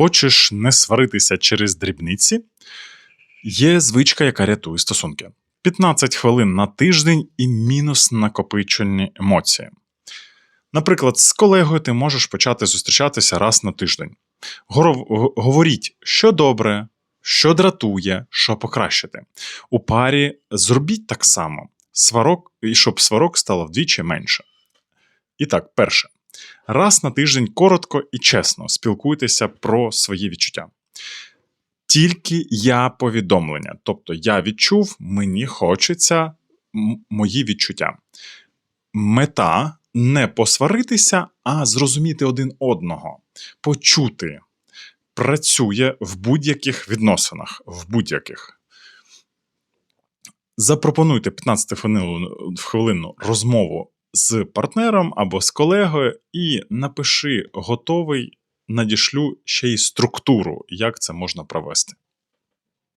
Хочеш не сваритися через дрібниці? Є звичка, яка рятує стосунки. 15 хвилин на тиждень і мінус накопичені емоції. Наприклад, з колегою ти можеш почати зустрічатися раз на тиждень. Говоріть, що добре, що дратує, що покращити. У парі зробіть так само, сварок, і щоб сварок стало вдвічі менше. І так, перше. Раз на тиждень коротко і чесно спілкуйтеся про свої відчуття. Тільки я повідомлення. Тобто я відчув, мені хочеться мої відчуття. Мета не посваритися, а зрозуміти один одного, почути. Працює в будь-яких відносинах, в будь-яких. Запропонуйте 15 хвилинну, хвилинну розмову з партнером або з колегою і напиши готовий, надішлю ще й структуру, як це можна провести.